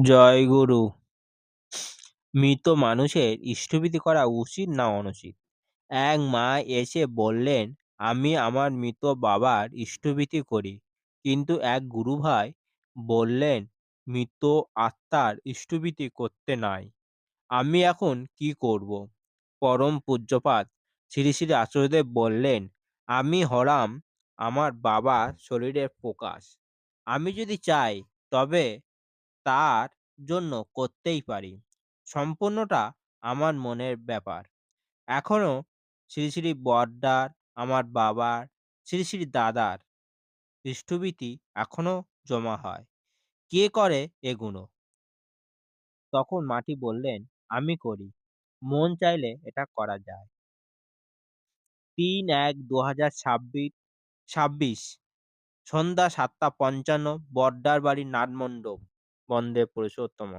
জয়গুরু মৃত মানুষের ইষ্টভৃতি করা উচিত না অনুচিত। এক মা এসে বললেন, আমি আমার মৃত বাবার ইষ্টভৃতি করি। কিন্তু এক গুরুভাই বললেন, মৃত আত্মার ইষ্টভৃতি করতে নাই। আমি এখন কি করব? পরম পূজ্যপাত শ্রী শ্রী আচার্যদেব বললেন, আমি হরাম আমার বাবার শরীরের প্রকাশ। আমি যদি চাই, তবে তার জন্য করতেই পারি। সম্পূর্ণটা আমার মনের ব্যাপার। এখনও শ্রী শ্রী বড়দার আমার বাবার, শ্রী শ্রী দাদার ইষ্টভৃতি এখনও জমা হয়। কে করে এগুলো তখন মাটি বললেন, আমি করি। মন চাইলে এটা করা যায়। তিন এক দু হাজার ছাব্বিশ ছাব্বিশ সন্ধ্যা সাতটা পঞ্চান্ন বড্ডার বাড়ি নাটমণ্ডপ। বন্দে পুরুষোত্তম